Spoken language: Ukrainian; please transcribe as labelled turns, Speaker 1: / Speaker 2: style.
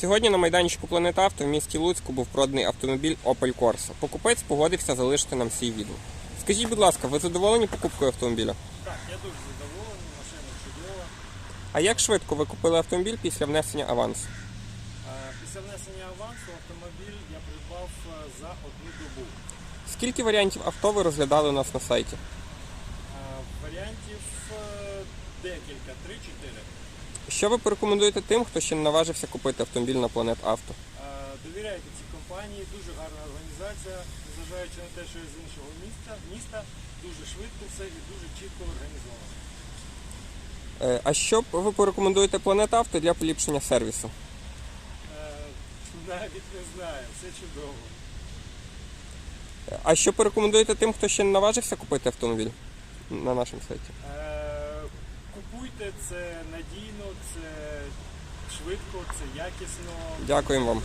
Speaker 1: Сьогодні на майданчику Планет Авто в місті Луцьку був проданий автомобіль Opel Corsa. Покупець погодився залишити нам свій відгук. Скажіть, будь ласка, ви задоволені покупкою автомобіля?
Speaker 2: Так, я дуже задоволений, машина чудова.
Speaker 1: А як швидко ви купили автомобіль після внесення авансу?
Speaker 2: Е, Після внесення авансу автомобіль я придбав е, за одну добу.
Speaker 1: Скільки варіантів авто ви розглядали у нас на сайті?
Speaker 2: Е, Варіантів декілька, 3-4.
Speaker 1: Що ви порекомендуєте тим, хто ще не наважився купити автомобіль на Планет Авто?
Speaker 2: Довіряйте цій компанії, дуже гарна організація, незважаючи на те, що я з іншого міста, міста, дуже швидко все і дуже чітко організовано.
Speaker 1: Е, А що ви порекомендуєте Планет Авто для поліпшення сервісу?
Speaker 2: Е, Навіть не знаю, все чудово.
Speaker 1: А що порекомендуєте тим, хто ще не наважився купити автомобіль на нашому сайті?
Speaker 2: Е, Купуйте це надійно, швидко, це якісно.
Speaker 1: Дякуємо вам.